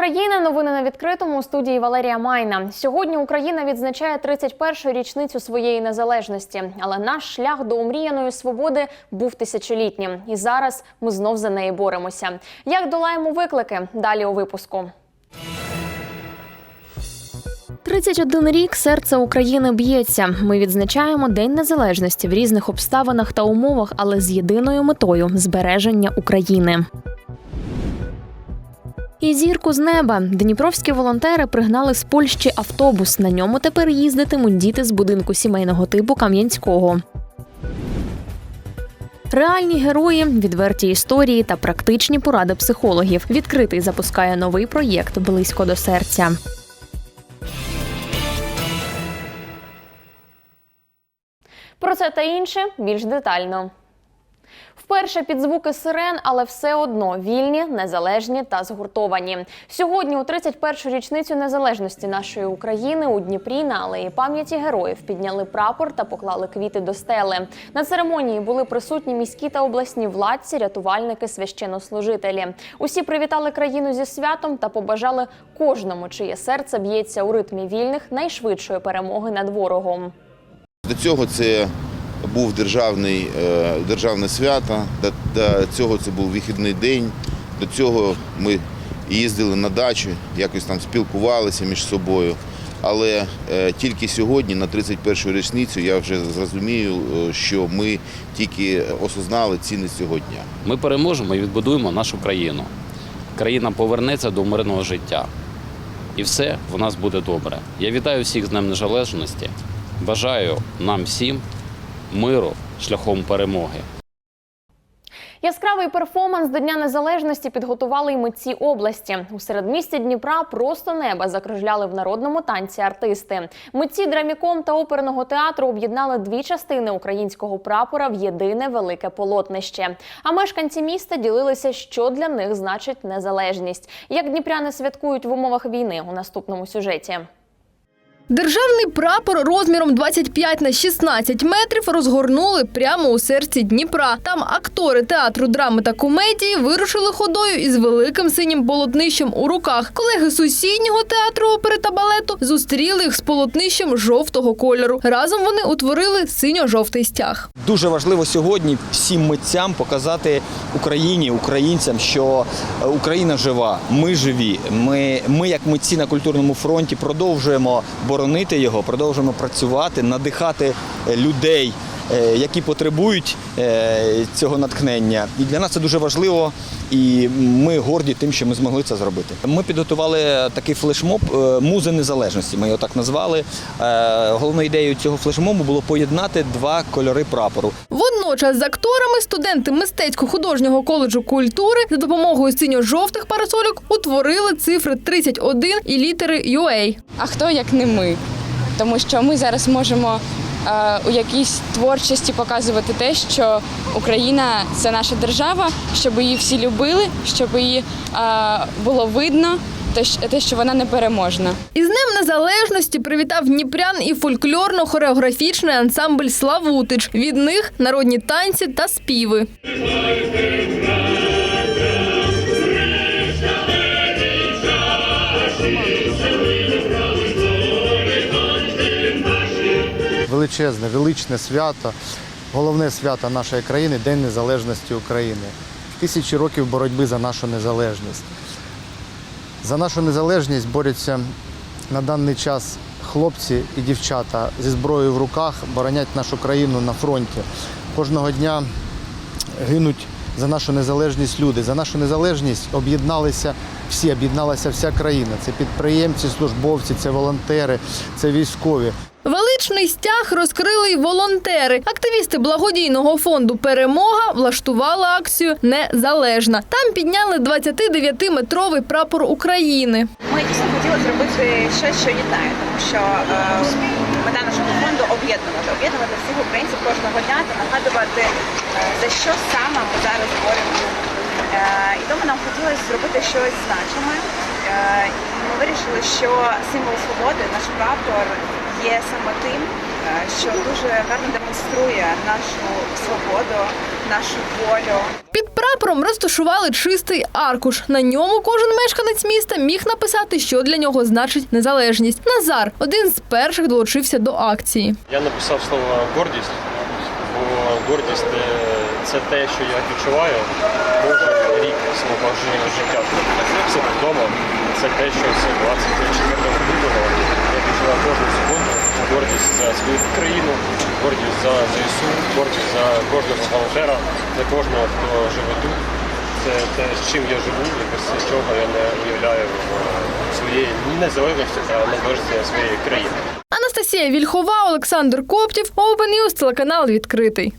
України. Новини на відкритому у студії Валерія Майна. Сьогодні Україна відзначає 31-ю річницю своєї незалежності, але наш шлях до омріяної свободи був тисячолітнім, і зараз ми знов за неї боремося. Як долаємо виклики? Далі у випуску. 31 рік серце України б'ється. Ми відзначаємо День Незалежності в різних обставинах та умовах, але з єдиною метою збереження України. І зірку з неба дніпровські волонтери пригнали з Польщі автобус. На ньому тепер їздитимуть діти з будинку сімейного типу Кам'янського. Реальні герої, відверті історії та практичні поради психологів. Відкритий запускає новий проєкт близько до серця. Про це та інше більш детально. Вперше під звуки сирен, але все одно вільні, незалежні та згуртовані. Сьогодні, у 31-ю річницю незалежності нашої України, у Дніпрі на алеї пам'яті героїв підняли прапор та поклали квіти до стели. На церемонії були присутні міські та обласні владці, рятувальники, священнослужителі. Усі привітали країну зі святом та побажали кожному, чиє серце б'ється у ритмі вільних, найшвидшої перемоги над ворогом. До цього це був державний, е, державне свято, до, до цього це був вихідний день, до цього ми їздили на дачу, якось там спілкувалися між собою. Але е, тільки сьогодні, на 31-ю річницю, я вже зрозумію, е, що ми тільки осознали цінність цього дня. Ми переможемо і відбудуємо нашу країну. Країна повернеться до мирного життя. І все в нас буде добре. Я вітаю всіх з Днем Незалежності. Бажаю нам всім миру шляхом перемоги. Яскравий перформанс до Дня Незалежності підготували й митці області. У середмісті Дніпра просто неба закружляли в народному танці артисти. Митці драміком та оперного театру об'єднали дві частини українського прапора в єдине велике полотнище. А мешканці міста ділилися, що для них значить незалежність. Як дніпряни святкують в умовах війни у наступному сюжеті. Державний прапор розміром 25 на 16 метрів розгорнули прямо у серці Дніпра. Там актори театру драми та комедії вирушили ходою із великим синім полотнищем у руках. Колеги сусіднього театру опери та балету зустріли їх з полотнищем жовтого кольору. Разом вони утворили синьо-жовтий стяг. Дуже важливо сьогодні всім митцям показати Україні, українцям, що е, Україна жива, ми живі. Ми, ми як митці на культурному фронті, продовжуємо боронити його, продовжуємо працювати, надихати е, людей, які потребують е, цього натхнення. І для нас це дуже важливо, і ми горді тим, що ми змогли це зробити. Ми підготували такий флешмоб е, Музи незалежності. Ми його так назвали. Е, Головною ідеєю цього флешмобу було поєднати два кольори прапору. Водночас з акторами студенти мистецько-художнього коледжу культури за допомогою синьо-жовтих парасольок утворили цифри 31 і літери UA. а хто як не ми. Тому що ми зараз можемо е, у якійсь творчості показувати те, що Україна це наша держава, щоб її всі любили, щоб її е, було видно, те, що- вона непереможна. Із Днем Незалежності привітав Дніпрян і фольклорно-хореографічний ансамбль Славутич. Від них народні танці та співи. Величезне, величне свято, головне свято нашої країни День Незалежності України. Тисячі років боротьби за нашу незалежність. За нашу незалежність борються на даний час хлопці і дівчата зі зброєю в руках, боронять нашу країну на фронті. Кожного дня гинуть за нашу незалежність люди. За нашу незалежність об'єдналися всі, об'єдналася вся країна. Це підприємці, службовці, це волонтери, це військові. Величний стяг розкрили й волонтери. Активісти благодійного фонду Перемога влаштували акцію Незалежна. Там підняли 29-метровий прапор України. Ми дійсно хотіли зробити щось, що єднає, тому що е, мета нашого фонду об'єднувати, об'єднувати всіх українців кожного дня та нагадувати, е, за що саме ми зараз боремося. Е, і тому нам хотілося зробити щось значиме. Ми вирішили, що символ свободи, наш прапор, є саме тим, що дуже гарно демонструє нашу свободу, нашу волю. Під прапором розташували чистий аркуш. На ньому кожен мешканець міста міг написати, що для нього значить незалежність. Назар один з перших долучився до акції. Я написав слово гордість, бо гордість е, це те, що я відчуваю кожен рік свого жи- життя. Це вдома. Це те, що з 24 лютого я відчуваю кожну. Гордість за свою країну, гордість за ЗСУ, гордість за кожного волонтера, за кожного, хто живе тут. Це те, з чим я живу, і без чого я не уявляю е, своєї незалежності та незалежності своєї країни. Анастасія Вільхова, Олександр Коптів, Open News, телеканал відкритий.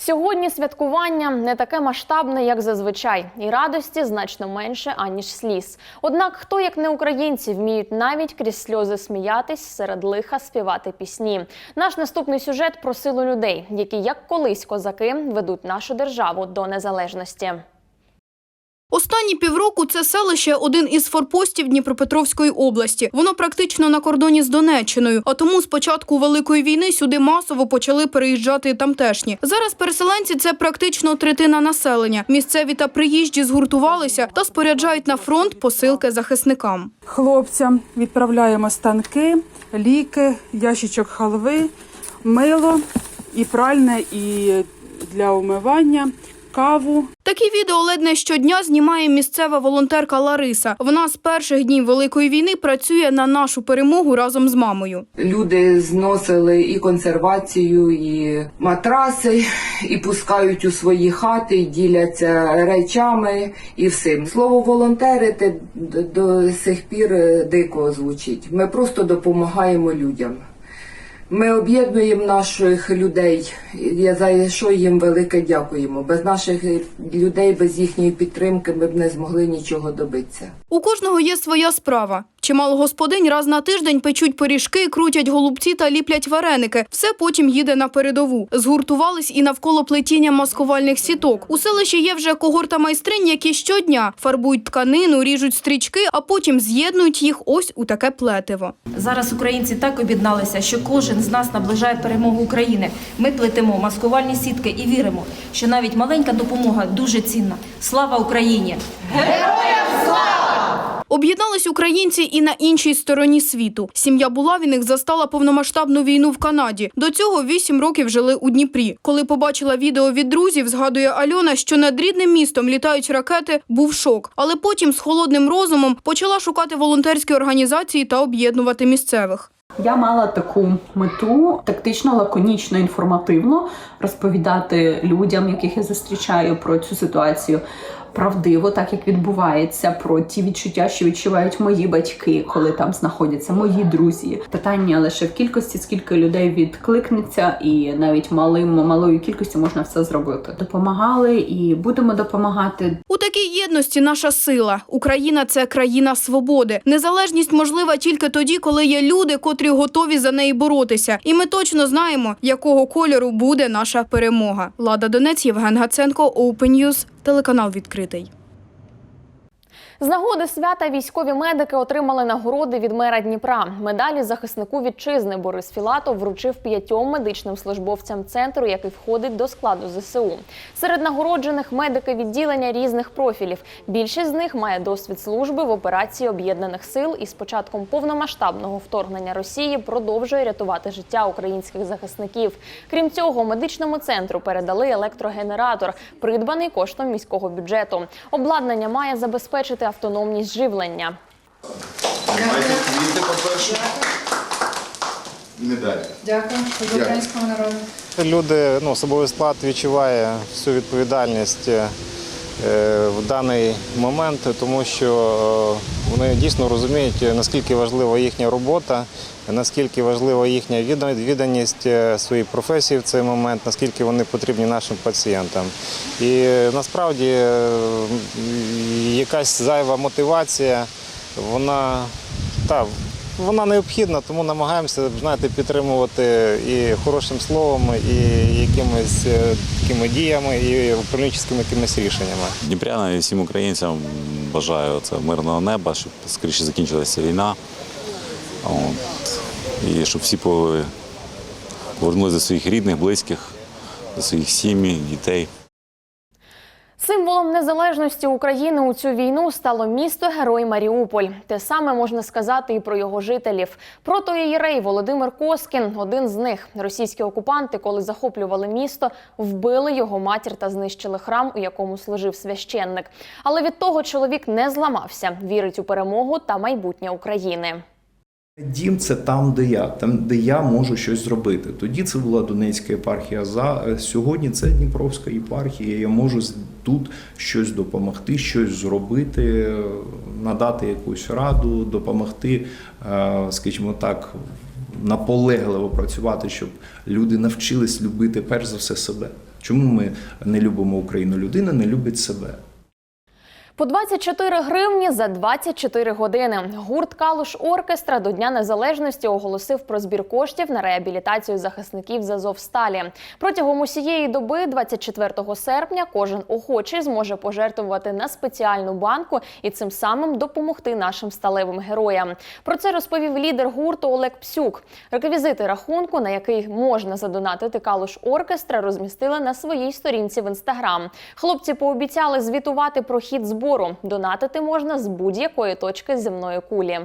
Сьогодні святкування не таке масштабне, як зазвичай, і радості значно менше аніж сліз. Однак, хто як не українці вміють навіть крізь сльози сміятись, серед лиха співати пісні. Наш наступний сюжет про силу людей, які як колись козаки ведуть нашу державу до незалежності. Останні півроку це селище один із форпостів Дніпропетровської області. Воно практично на кордоні з Донеччиною. А тому з початку великої війни сюди масово почали переїжджати тамтешні. Зараз переселенці це практично третина населення. Місцеві та приїжджі згуртувалися та споряджають на фронт посилки захисникам. Хлопцям відправляємо станки, ліки, ящичок халви, мило і пральне, і для умивання, каву. Такі відео ледь не щодня знімає місцева волонтерка Лариса. Вона з перших днів великої війни працює на нашу перемогу разом з мамою. Люди зносили і консервацію, і матраси, і пускають у свої хати, і діляться речами і всім. Слово волонтери те д- до сих пір дико звучить. Ми просто допомагаємо людям. Ми об'єднуємо наших людей. За що їм велике дякуємо. Без наших людей, без їхньої підтримки ми б не змогли нічого добитися. У кожного є своя справа. Чимало господинь раз на тиждень печуть пиріжки, крутять голубці та ліплять вареники. Все потім їде на передову. Згуртувались і навколо плетіння маскувальних сіток. У селищі є вже когорта майстринь, які щодня фарбують тканину, ріжуть стрічки, а потім з'єднують їх ось у таке плетиво. Зараз українці так об'єдналися, що кожен з нас наближає перемогу України. Ми плетемо маскувальні сітки і віримо, що навіть маленька допомога дуже цінна. Слава Україні! Об'єднались українці і на іншій стороні світу. Сім'я Булавіних застала повномасштабну війну в Канаді. До цього вісім років жили у Дніпрі. Коли побачила відео від друзів, згадує Альона, що над рідним містом літають ракети, був шок. Але потім з холодним розумом почала шукати волонтерські організації та об'єднувати місцевих. Я мала таку мету тактично, лаконічно, інформативно розповідати людям, яких я зустрічаю про цю ситуацію. Правдиво, так як відбувається, про ті відчуття, що відчувають мої батьки, коли там знаходяться мої друзі. Питання лише в кількості, скільки людей відкликнеться, і навіть малим малою кількістю можна все зробити. Допомагали і будемо допомагати. У такій єдності наша сила. Україна це країна свободи. Незалежність можлива тільки тоді, коли є люди, котрі готові за неї боротися. І ми точно знаємо, якого кольору буде наша перемога. Лада Донець, Євген Гаценко, Open News, телеканал відкритий. З нагоди свята військові медики отримали нагороди від мера Дніпра. Медалі захиснику вітчизни Борис Філатов вручив п'ятьом медичним службовцям центру, який входить до складу ЗСУ. Серед нагороджених медики відділення різних профілів. Більшість з них має досвід служби в операції об'єднаних сил і з початком повномасштабного вторгнення Росії продовжує рятувати життя українських захисників. Крім цього, медичному центру передали електрогенератор, придбаний коштом міського бюджету. Обладнання має забезпечити автономність живлення. По-перше. Медаль. Дякую Дякую. українському народу. Люди, ну, особовий склад відчуває всю відповідальність е, в даний момент, тому що е, вони дійсно розуміють, наскільки важлива їхня робота, наскільки важлива їхня відданість е, своїй професії в цей момент, наскільки вони потрібні нашим пацієнтам. І е, насправді е, якась зайва мотивація, вона та, вона необхідна, тому намагаємося знаєте, підтримувати і хорошим словом, і якимись е, такими діями, і управлінськими якимись рішеннями. Дніпрянам і всім українцям бажаю це мирного неба, щоб скоріше закінчилася війна. От. І щоб всі повернулися до своїх рідних, близьких, до своїх сім'ї, дітей. Символом незалежності України у цю війну стало місто Герой Маріуполь. Те саме можна сказати і про його жителів. Протоієрей Володимир Коскін один з них. Російські окупанти, коли захоплювали місто, вбили його матір та знищили храм, у якому служив священник. Але від того чоловік не зламався, вірить у перемогу та майбутнє України. Дім це там, де я, там, де я можу щось зробити. Тоді це була Донецька єпархія. За е, сьогодні це Дніпровська єпархія. Я можу тут щось допомогти, щось зробити, надати якусь раду, допомогти, е, скажімо так, наполегливо працювати, щоб люди навчились любити перш за все себе. Чому ми не любимо Україну? Людина не любить себе. По 24 гривні за 24 години. Гурт Калуш Оркестра до Дня Незалежності оголосив про збір коштів на реабілітацію захисників з Азовсталі. Протягом усієї доби, 24 серпня, кожен охочий зможе пожертвувати на спеціальну банку і цим самим допомогти нашим сталевим героям. Про це розповів лідер гурту Олег Псюк. Реквізити рахунку, на який можна задонатити Калуш Оркестра, розмістили на своїй сторінці в інстаграм. Хлопці пообіцяли звітувати про хід збору. Донатити можна з будь-якої точки земної кулі.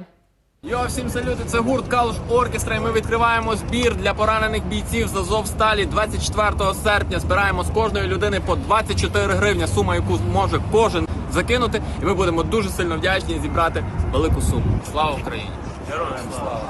Йо, всім салюти, це гурт Калуш Оркестра. І ми відкриваємо збір для поранених бійців з Азовсталі 24 серпня. Збираємо з кожної людини по 24 гривня, сума, яку може кожен закинути. І ми будемо дуже сильно вдячні зібрати велику суму. Слава Україні! Героям слава!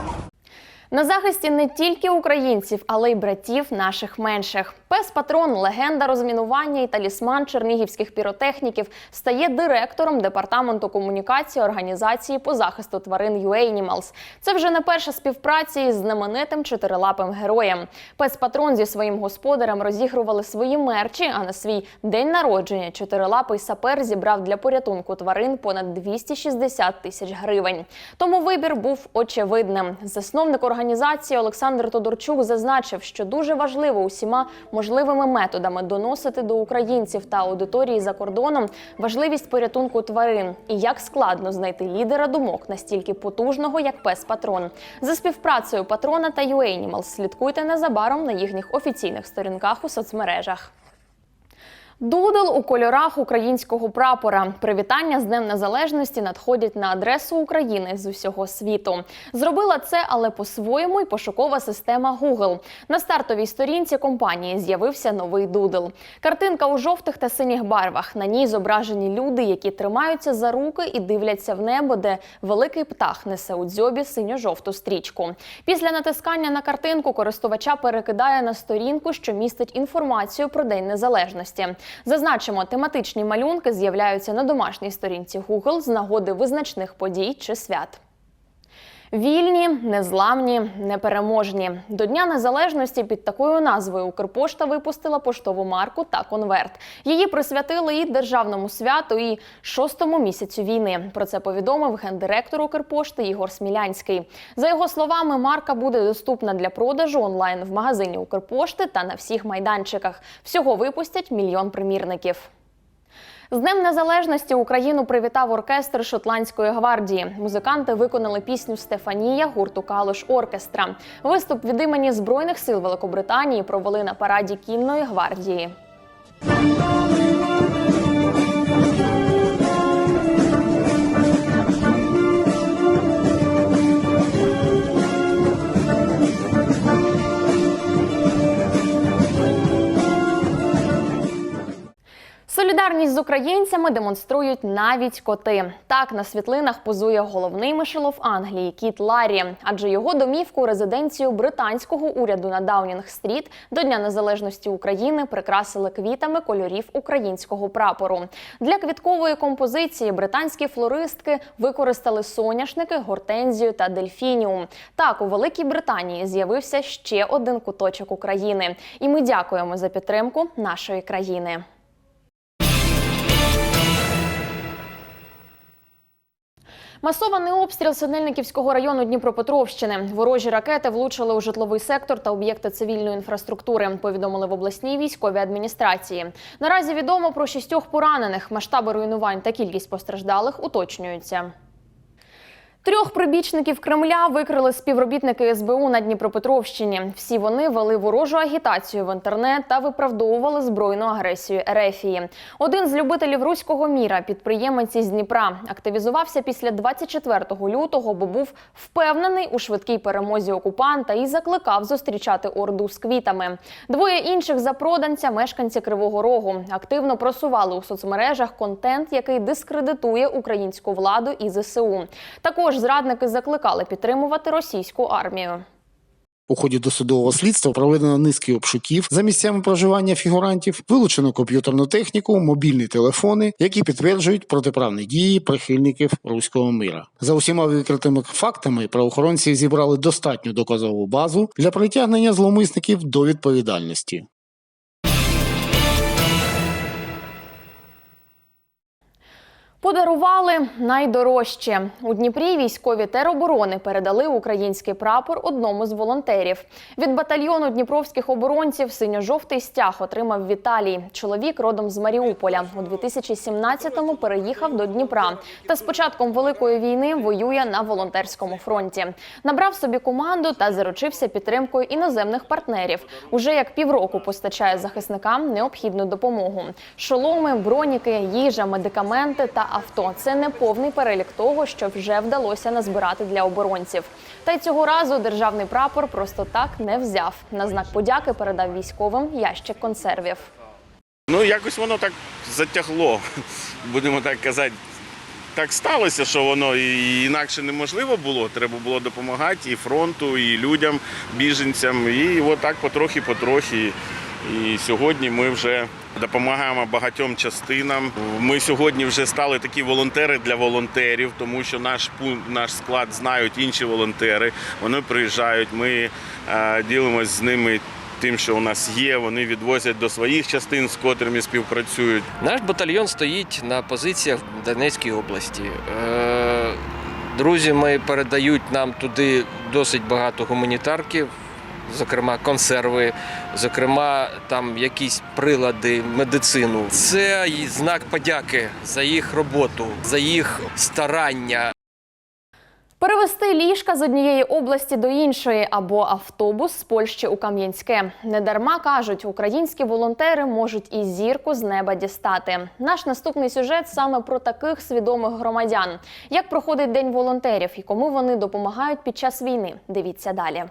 На захисті не тільки українців, але й братів наших менших. Пес Патрон, легенда розмінування і талісман чернігівських піротехніків, стає директором департаменту комунікації організації по захисту тварин UAnimals. Це вже не перша співпраця із знаменитим чотирилапим героєм. Пес Патрон зі своїм господарем розігрували свої мерчі. А на свій день народження чотирилапий сапер зібрав для порятунку тварин понад 260 тисяч гривень. Тому вибір був очевидним. Засновник організації Олександр Тодорчук зазначив, що дуже важливо усіма можливими методами доносити до українців та аудиторії за кордоном важливість порятунку тварин і як складно знайти лідера думок настільки потужного, як пес Патрон. За співпрацею патрона та UAnimals слідкуйте незабаром на їхніх офіційних сторінках у соцмережах. Дудл у кольорах українського прапора. Привітання з Днем Незалежності надходять на адресу України з усього світу. Зробила це, але по-своєму й пошукова система Google. На стартовій сторінці компанії з'явився новий дудл. Картинка у жовтих та синіх барвах. На ній зображені люди, які тримаються за руки і дивляться в небо, де великий птах несе у дзьобі синьо-жовту стрічку. Після натискання на картинку користувача перекидає на сторінку, що містить інформацію про День Незалежності. Зазначимо, тематичні малюнки з'являються на домашній сторінці Google з нагоди визначних подій чи свят. Вільні, незламні, непереможні. До Дня Незалежності під такою назвою Укрпошта випустила поштову марку та конверт. Її присвятили і державному святу, і шостому місяцю війни. Про це повідомив гендиректор Укрпошти Ігор Смілянський. За його словами, марка буде доступна для продажу онлайн в магазині Укрпошти та на всіх майданчиках. Всього випустять мільйон примірників. З Днем Незалежності Україну привітав оркестр Шотландської гвардії. Музиканти виконали пісню Стефанія гурту Калош Оркестра. Виступ від імені Збройних сил Великобританії провели на параді кінної гвардії. Солідарність з українцями демонструють навіть коти. Так на світлинах позує головний мишелов Англії кіт Ларі, адже його домівку резиденцію британського уряду на Даунінг-стріт до Дня Незалежності України прикрасили квітами кольорів українського прапору. Для квіткової композиції британські флористки використали соняшники, гортензію та дельфініум. Так у Великій Британії з'явився ще один куточок України, і ми дякуємо за підтримку нашої країни. Масований обстріл Синельниківського району Дніпропетровщини. Ворожі ракети влучили у житловий сектор та об'єкти цивільної інфраструктури. Повідомили в обласній військовій адміністрації. Наразі відомо про шістьох поранених. Масштаби руйнувань та кількість постраждалих уточнюються. Трьох прибічників Кремля викрили співробітники СБУ на Дніпропетровщині. Всі вони вели ворожу агітацію в інтернет та виправдовували збройну агресію Ерефії. Один з любителів руського міра, підприємець із Дніпра, активізувався після 24 лютого, бо був впевнений у швидкій перемозі окупанта і закликав зустрічати орду з квітами. Двоє інших запроданця, мешканці Кривого Рогу, активно просували у соцмережах контент, який дискредитує українську владу і ЗСУ. Також зрадники закликали підтримувати російську армію. У ході досудового слідства проведено низки обшуків за місцями проживання фігурантів, вилучено комп'ютерну техніку, мобільні телефони, які підтверджують протиправні дії прихильників руського мира. За усіма викритими фактами правоохоронці зібрали достатню доказову базу для притягнення зловмисників до відповідальності. Подарували найдорожче у Дніпрі. Військові тероборони передали український прапор одному з волонтерів. Від батальйону дніпровських оборонців синьо-жовтий стяг отримав Віталій. Чоловік родом з Маріуполя. У 2017-му переїхав до Дніпра. Та з початком великої війни воює на волонтерському фронті. Набрав собі команду та заручився підтримкою іноземних партнерів. Уже як півроку постачає захисникам необхідну допомогу: шоломи, броніки, їжа, медикаменти та авто. Це не повний перелік того, що вже вдалося назбирати для оборонців. Та й цього разу державний прапор просто так не взяв. На знак подяки передав військовим ящик консервів. Ну, якось воно так затягло, будемо так казати. Так сталося, що воно і інакше неможливо було. Треба було допомагати і фронту, і людям, біженцям. І отак потрохи-потрохи. І сьогодні ми вже допомагаємо багатьом частинам. Ми сьогодні вже стали такі волонтери для волонтерів, тому що наш пункт, наш склад знають інші волонтери. Вони приїжджають, ми е, ділимось з ними тим, що у нас є. Вони відвозять до своїх частин, з котрими співпрацюють. Наш батальйон стоїть на позиціях в Донецькій області. Е, Друзі мої передають нам туди досить багато гуманітарків, зокрема консерви, зокрема там якісь прилади, медицину. Це знак подяки за їх роботу, за їх старання. Перевести ліжка з однієї області до іншої або автобус з Польщі у Кам'янське. Недарма кажуть, українські волонтери можуть і зірку з неба дістати. Наш наступний сюжет саме про таких свідомих громадян. Як проходить день волонтерів і кому вони допомагають під час війни? Дивіться далі.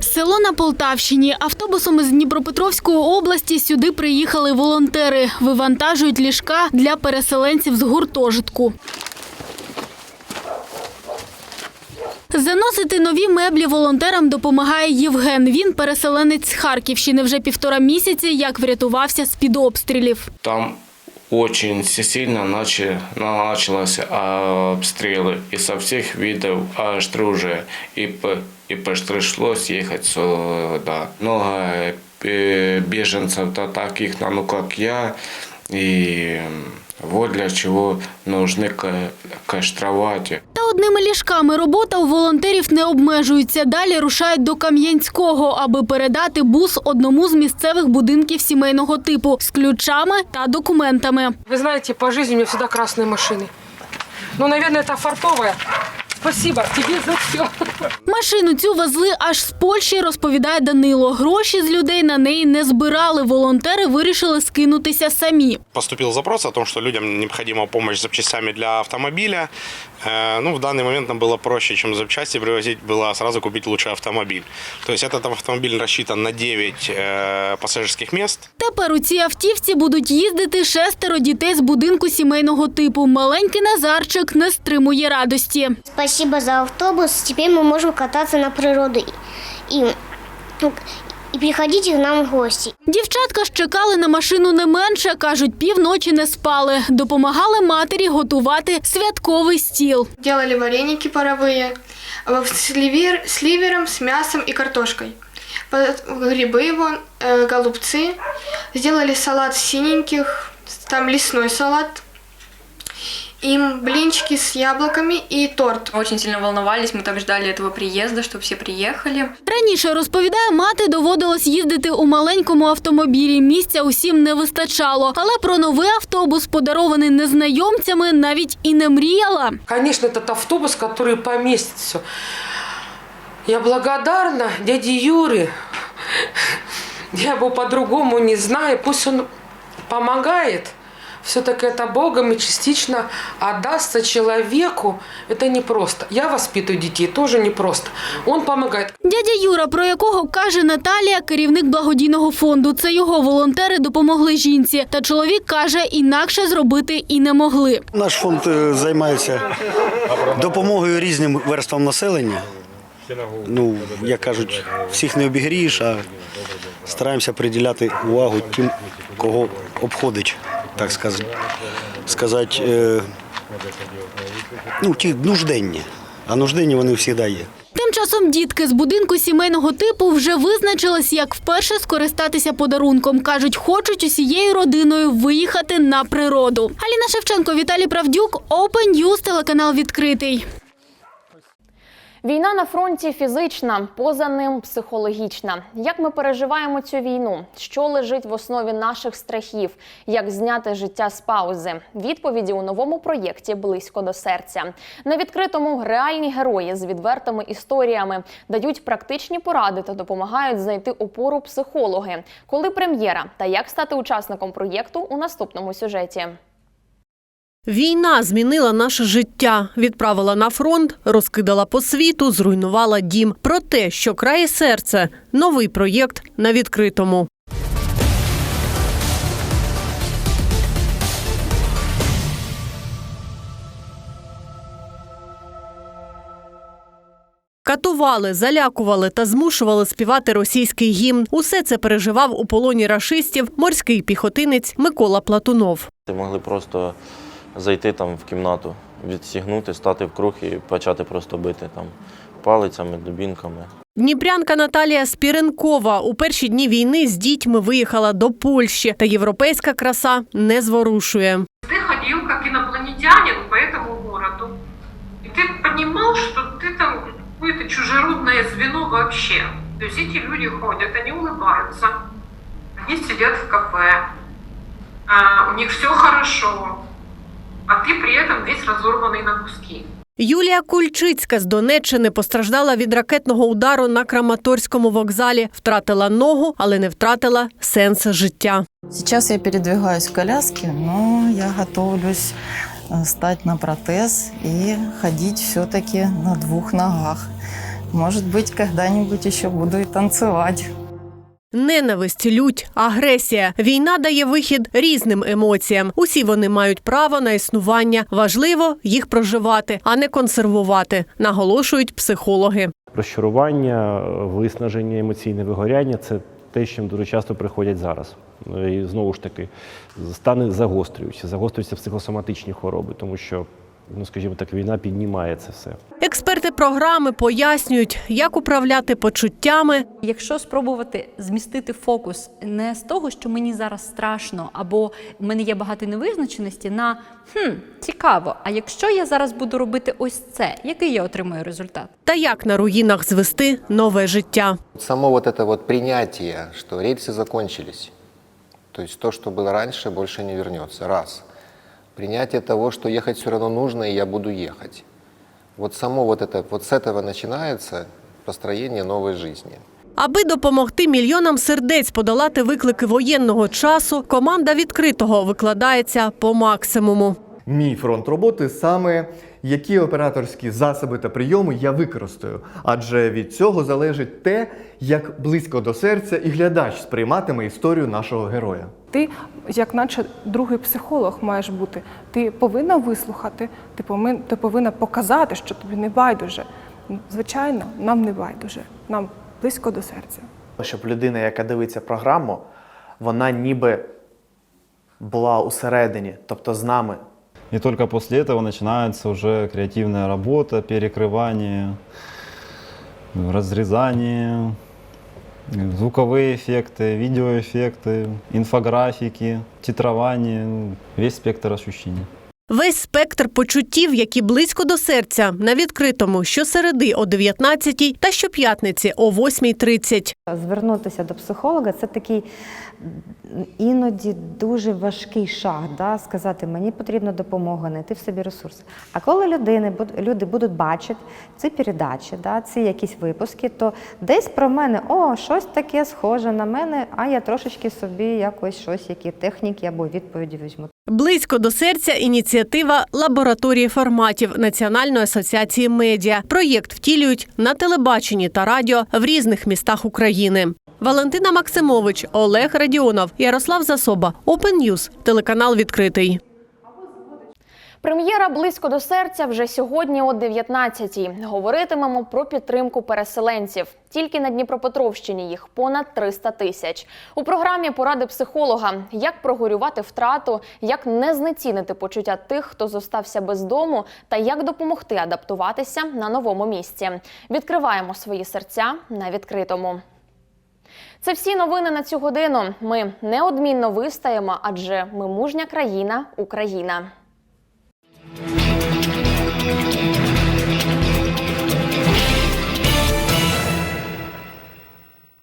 Село на Полтавщині. Автобусом із Дніпропетровської області сюди приїхали волонтери. Вивантажують ліжка для переселенців з гуртожитку. Заносити нові меблі волонтерам допомагає Євген. Він переселенець з Харківщини вже півтора місяці, як врятувався з-під обстрілів. Там очень сильно начали, началось обстрелы. И со всех видов оружия. И, по- и пришлось ехать сюда. Много э, беженцев, да, таких, ну, как я. И вот для чего нужны ка- кастровать. Та одними ліжками робота у волонтерів не обмежується. Далі рушають до Кам'янського, аби передати бус одному з місцевих будинків сімейного типу з ключами та документами. Вы знаете, по жизни у меня всегда красные машины. Ну, наверное, это фартовая. Спасибо тебе за все. Машину цю везли аж з Польщі, розповідає Данило. Гроші з людей на неї не збирали. Волонтери вирішили скинутися самі. Поступил запрос о том, что людям необходима помощь с запчастями для автомобиля. Э, Ну, в данный момент нам было проще, чем запчасти привозить, было сразу купить лучший автомобиль. То есть этот автомобиль рассчитан на 9 э, пассажирских мест. Тепер у цій автівці будуть їздити шестеро дітей з будинку сімейного типу. Маленький Назарчик не стримує радості. Спасибо за автобус. Теперь мы можем кататься на природу и, ну, и приходите к нам в гости. Дівчатка ж чекали на машину не менше, кажуть, півночі не спали. Допомагали матері готувати святковий стіл. Делали вареники паровые э, с, ливер, с ливером, с мясом и картошкой. Под- Грибы вон, э, голубцы. Сделали салат синеньких, там лесной салат. им блинчики с яблоками и торт. Очень сильно волновались, мы так ждали этого приезда, чтобы все приехали. Раніше розповідає, мати доводилось їздити у маленькому автомобілі. Місця усім не вистачало. Але про новий автобус, подарований незнайомцями, навіть і не мріяла. Конечно, этот автобус, который поместит все. Я благодарна дяде Юре. Я бы по-другому не знаю. Пусть он помогает. Все-таки это Богом и частично отдастся человеку. Это непросто. Я воспитываю детей, тоже непросто. Он помогает. Дядя Юра, про якого каже Наталія, керівник благодійного фонду. Це його волонтери допомогли жінці. Та чоловік каже, інакше зробити і не могли. Наш фонд е, займається допомогою різним верствам населення. Ну, як кажуть, всіх не обігрієш, а стараємося приділяти увагу тим, кого обходить, так сказати. сказати е, ну, ті нужденні. А нужденні вони завжди є. Тим часом дітки з будинку сімейного типу вже визначились, як вперше скористатися подарунком. Кажуть, хочуть усією родиною виїхати на природу. Аліна Шевченко, Віталій Правдюк, Open News, телеканал відкритий. Війна на фронті фізична, поза ним психологічна. Як ми переживаємо цю війну? Що лежить в основі наших страхів? Як зняти життя з паузи? Відповіді у новому проєкті близько до серця. На відкритому реальні герої з відвертими історіями дають практичні поради та допомагають знайти опору психологи. Коли прем'єра та як стати учасником проєкту у наступному сюжеті. Війна змінила наше життя, відправила на фронт, розкидала по світу, зруйнувала дім. Про те, що крає серце, новий проєкт на відкритому. Катували, залякували та змушували співати російський гімн. Усе це переживав у полоні рашистів морський піхотинець Микола Платунов. Ти могли просто зайти там в кімнату, відсігнути, стати в круг і почати просто бити там палицями, дубінками. Дніпрянка Наталія Спіренкова у перші дні війни з дітьми виїхала до Польщі, та європейська краса не зворушує. Ты ходил как инопланетянин по этому городу. И ты понимал, что ты там какое-то чужеродное звено вообще. То есть эти люди ходят, они улыбаются, они сидят в кафе, а, у них все хорошо, а ты при этом весь разорванный на куски. Юлія Кульчицька з Донеччини постраждала від ракетного удару на Краматорському вокзалі, втратила ногу, але не втратила сенс життя. Сейчас я передвигаюсь в коляске, но я готовлюсь э, стать на протез и ходить все-таки на двух ногах. Может быть, когда-нибудь еще буду и танцевать. Ненависть, лють, агресія. Війна дає вихід різним емоціям. Усі вони мають право на існування. Важливо їх проживати, а не консервувати, наголошують психологи. Розчарування, виснаження, емоційне вигоряння це те, з чим дуже часто приходять зараз. І знову ж таки, стани загострюються, загострюються психосоматичні хвороби, тому що, ну скажімо так, війна піднімає це все. Експерти програми пояснюють, як управляти почуттями, Якщо спробувати змістити фокус не з того, що мені зараз страшно, або в мене є багато невизначеності, на хм, цікаво. А якщо я зараз буду робити ось це, який я отримаю результат? та як на руїнах звести нове життя. Само вот это вот принятие, что рельсы закончились, то есть то, что было раньше, больше не вернется. Раз. Принятие того, что ехать все равно нужно, и я буду ехать. Вот само вот это, вот с этого начинается построение новой жизни. Аби допомогти мільйонам сердець подолати виклики воєнного часу, команда відкритого викладається по максимуму. Мій фронт роботи саме які операторські засоби та прийоми я використаю, адже від цього залежить те, як близько до серця і глядач сприйматиме історію нашого героя. Ти, як наче другий психолог, маєш бути. Ти повинна вислухати, ти повинна, ти повинна показати, що тобі не байдуже. Звичайно, нам не байдуже, нам близько до серця. Щоб людина, яка дивиться програму, вона ніби була усередині, тобто з нами. И только после этого начинается уже креативная работа, перекрывание, разрезание, звуковые эффекты, видеоэффекты, инфографики, титрование, ну, весь спектр ощущений. Весь спектр почуттів, які близько до серця, на відкритому щосереди о 19 та щоп'ятниці о 8.30. Звернутися до психолога це такий іноді дуже важкий шаг, да? сказати, мені потрібна допомога, знайти в собі ресурси. А коли людини, люди будуть бачити ці передачі, да? ці якісь випуски, то десь про мене, о, щось таке схоже на мене, а я трошечки собі якось щось, які техніки або відповіді візьму. Близько до серця ініціатива лабораторії форматів Національної асоціації медіа. Проєкт втілюють на телебаченні та радіо в різних містах України. Валентина Максимович, Олег Радіонов, Ярослав Засоба, Open News, телеканал відкритий. Прем'єра близько до серця вже сьогодні о 19-й. Говоритимемо про підтримку переселенців. Тільки на Дніпропетровщині їх понад 300 тисяч. У програмі поради психолога, як прогорювати втрату, як не знецінити почуття тих, хто зостався без дому, та як допомогти адаптуватися на новому місці. Відкриваємо свої серця на відкритому. Це всі новини на цю годину. Ми неодмінно вистаємо, адже ми мужня країна Україна. Thank you.